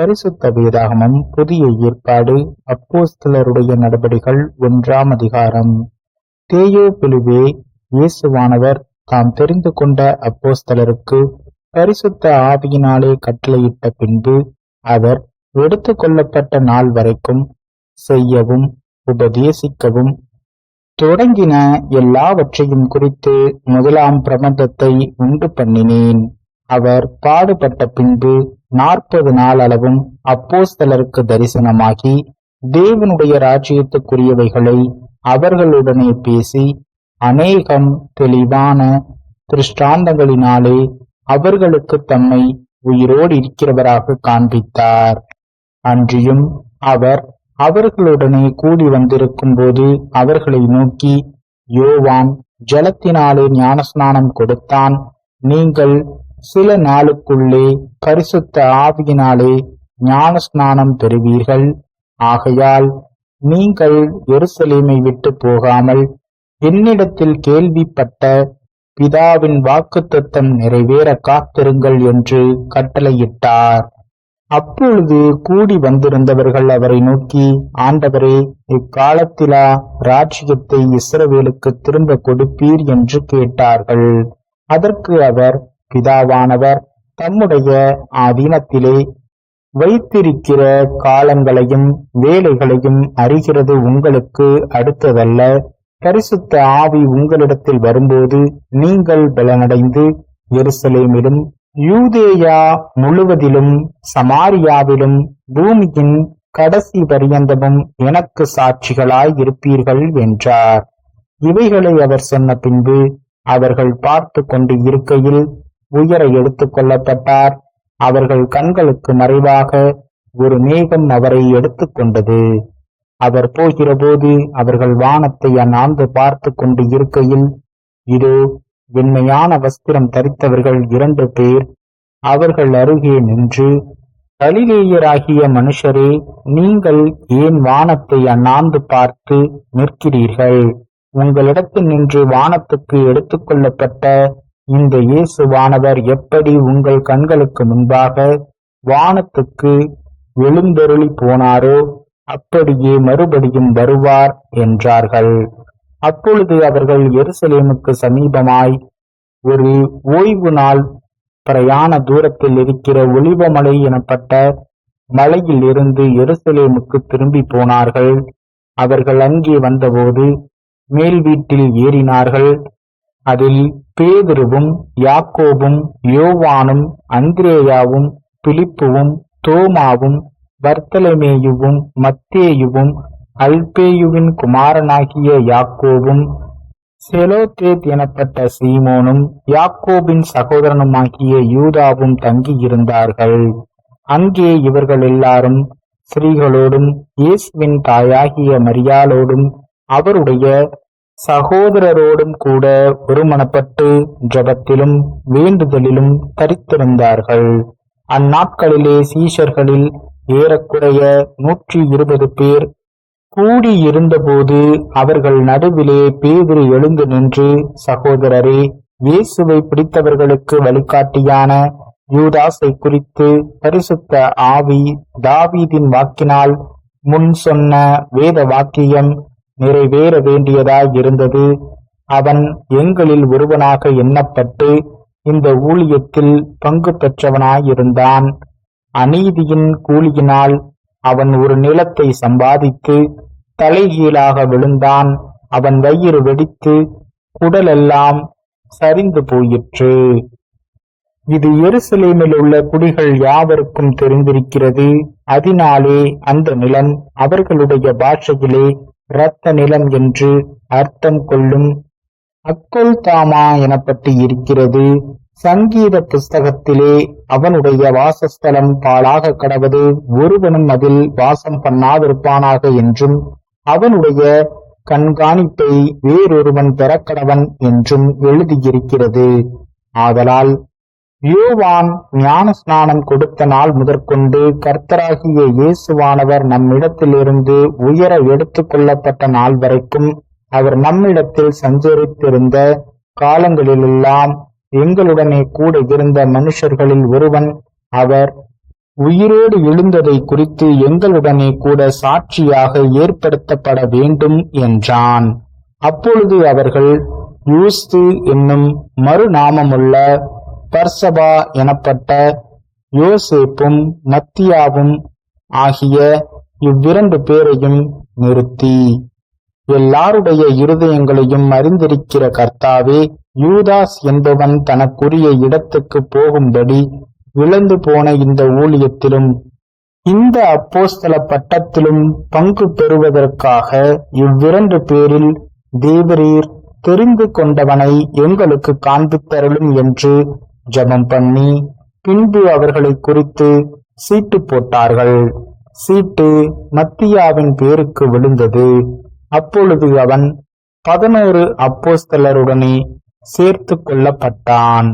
பரிசுத்த வேதாகமம் புதிய ஏற்பாடு அப்போஸ்தலருடைய நடபடிகள் ஒன்றாம் அதிகாரம். தேயோ பிலுவே இயேசுவானவர் தாம் தெரிந்து கொண்ட அப்போஸ்தலருக்கு பரிசுத்த ஆவியினாலே கட்டளையிட்ட பின்பு அவர் எடுத்து கொள்ளப்பட்ட நாள் வரைக்கும் செய்யவும் உபதேசிக்கவும் தொடங்கின எல்லாவற்றையும் குறித்து முதலாம் பிரபந்தத்தை உண்டு பண்ணினேன். அவர் பாடுபட்ட பின்பு நாற்பது நாள் அளவும் அப்போஸ்தலருக்கு தரிசனமாகி தேவனுடைய ராஜ்யத்துக்குரியவைகளை அவர்களுடனே பேசி அநேகம் தெளிவான திருஷ்டாந்தங்களினாலே அவர்களுக்கு தம்மை உயிரோடு இருக்கிறவராக காண்பித்தார். அன்றியும் அவர் அவர்களுடனே கூடி வந்திருக்கும் போது அவர்களை நோக்கி யோவான் ஜலத்தினாலே ஞானஸ்நானம் கொடுத்தான் நீங்கள் சில நாளுக்குள்ளே பரிசுத்த ஆவியினாலே ஞானஸ்நானம் பெறுவீர்கள். ஆகையால் நீங்கள் எருசலேமை விட்டு போகாமல் என்னிடத்தில் கேள்விப்பட்ட பிதாவின் வாக்குத்தத்தம் நிறைவேற காத்திருங்கள் என்று கட்டளையிட்டார். அப்பொழுது கூடி வந்திருந்தவர்கள் அவரை நோக்கி ஆண்டவரே இக்காலத்திலா ராஜ்யத்தை இஸ்ரவேலுக்கு திரும்ப கொடுப்பீர்? என்று கேட்டார்கள். அதற்கு அவர் பிதாவானவர் தம்முடைய ஆதீனத்திலே வைத்திருக்கிற காலங்களையும் வேலைகளையும் அறிகிறது உங்களுக்கு அடுத்ததல்ல. பரிசுத்த ஆவி உங்களிடத்தில் வரும்போது நீங்கள் பலனடைந்து எருசலேமிலும் யூதேயா முழுவதிலும் சமாரியாவிலும் பூமியின் கடைசி பரியந்தமும் எனக்கு சாட்சிகளாய் இருப்பீர்கள் என்றார். இவைகளை அவர் சொன்ன பின்பு அவர்கள் பார்த்து கொண்டு இருக்கையில் உயர எடுத்துக் கொள்ளப்பட்டார். அவர்கள் கண்களுக்கு மறைவாக ஒரு மேகம் அவரை எடுத்துக்கொண்டது அவர் போகிறபோது அவர்கள் வானத்தை அண்ணாந்து பார்த்து கொண்டு இருக்கையில் இதோ வெண்மையான வஸ்திரம் தரித்தவர்கள் இரண்டு பேர் அவர்கள் அருகே நின்று கலிலேயராகிய மனுஷரே நீங்கள் ஏன் வானத்தை அண்ணாந்து பார்த்து நிற்கிறீர்கள்? உங்களிடத்தில் நின்று வானத்துக்கு எடுத்துக்கொள்ளப்பட்ட இந்த இயேசுவானவர் எப்படி உங்கள் கண்களுக்கு முன்பாக வானத்துக்கு எழுந்தருளி போனாரோ அப்படியே மறுபடியும் வருவார் என்றார்கள். அப்பொழுது அவர்கள் எருசலேமுக்கு சமீபமாய் ஒரு ஓய்வு நாள் பிரயாண தூரத்தில் இருக்கிற ஒளிவமலை எனப்பட்ட மலையில் இருந்து எருசலேமுக்கு திரும்பி போனார்கள். அவர்கள் அங்கே வந்தபோது மேல் வீட்டில் ஏறினார்கள். அதில் பேதுருவும் யாக்கோபும் யோவானும் அந்திரேயாவும் பிலிப்புவும் தோமாவும் வர்த்தலமேயுவும் மத்தேயுவும் அல்பேயுவின் குமாரனாகிய யாக்கோவும் செலோத்தேத் எனப்பட்ட சீமோனும் யாக்கோபின் சகோதரனுமாகிய யூதாவும் தங்கியிருந்தார்கள். அங்கே இவர்கள் எல்லாரும் ஸ்ரீகளோடும் இயேசுவின் தாயாகிய மரியாளோடும் அவருடைய சகோதரரோடும் கூட ஒருமனப்பட்டு ஜபத்திலும் வேண்டுதலிலும் தரித்திருந்தார்கள். அந்நாட்களிலே சீஷர்களில் ஏறக்குறைய நூற்றி இருபது பேர் கூடியிருந்தபோது அவர்கள் நடுவிலே பேதிரி எழுந்து நின்று சகோதரரே இயேசுவை பிடித்தவர்களுக்கு வழிகாட்டியான யூதாஸை குறித்து பரிசுத்த ஆவி தாவீதின் வாக்கினால் முன் சொன்ன வேத வாக்கியம் நிறைவேற வேண்டியதாய் இருந்தது. அவன் எங்களில் ஒருவனாக எண்ணப்பட்டு இந்த ஊழியத்தில் பங்கு பெற்றவனாயிருந்தான் அநீதியின் கூலியினால் அவன் ஒரு நிலத்தை சம்பாதித்து தலைகீழாக விழுந்தான். அவன் வயிறு வெடித்து குடலெல்லாம் சரிந்து போயிற்று. இது எருசலேமில் உள்ள குடிகள் யாவருக்கும் தெரிந்திருக்கிறது. அதனாலே அந்த நிலம் அவர்களுடைய பாஷையிலே இரத்த நிலம் என்று அர்த்தம் கொள்ளும் அக்கொல் தாமா எனப்பட்டு இருக்கிறது. சங்கீத புஸ்தகத்திலே அவனுடைய வாசஸ்தலம் பாழாக கடவது ஒருவனும் அதில் வாசம் பண்ணாதிருப்பானாக என்றும் அவனுடைய கண்காணிப்பை வேறொருவன் பெறக்கடவன் என்றும் எழுதியிருக்கிறது. ஆதலால் யோவான் ஞான ஸ்நானம் கொடுத்த நாள் முதற்கொண்டு கர்த்தராகிய இயேசுவானவர் நம்மிடத்திலிருந்து உயர எடுத்துக் கொள்ளப்பட்ட நாள் வரைக்கும் அவர் நம்மிடத்தில் சஞ்சரித்திருந்த காலங்களிலெல்லாம் எங்களுடனே கூட இருந்த மனுஷர்களில் ஒருவன் அவர். உயிரோடு எழுந்ததை குறித்து எங்களுடனே கூட சாட்சியாக ஏற்படுத்தப்பட வேண்டும் என்றான். அப்பொழுது அவர்கள் யூஸ்து என்னும் மறுநாமமுள்ள பர்சபா எனப்பட்ட யோசேப்பும் மத்தியாவும் ஆகிய இவ்விரண்டு பேரையும் நிறுத்தி. எல்லாருடைய இருதயங்களையும் அறிந்திருக்கிற கர்த்தாவே யூதாஸ் என்பவன் தனக்குரிய இடத்துக்கு போகும்படி விழுந்து போன இந்த ஊழியத்திலும் இந்த அப்போஸ்தல பட்டத்திலும் பங்கு பெறுவதற்காக இவ்விரண்டு பேரில் தேவரீர் தெரிந்து கொண்டவனை எங்களுக்கு காண்பித்தருளும் என்று ஜெபம் பண்ணி பின்பு அவர்களை குறித்து சீட்டு போட்டார்கள். சீட்டு மத்தியாவின் பேருக்கு விழுந்தது. அப்பொழுது அவன் பதினோரு அப்போஸ்தலருடனே சேர்த்து கொள்ளப்பட்டான்.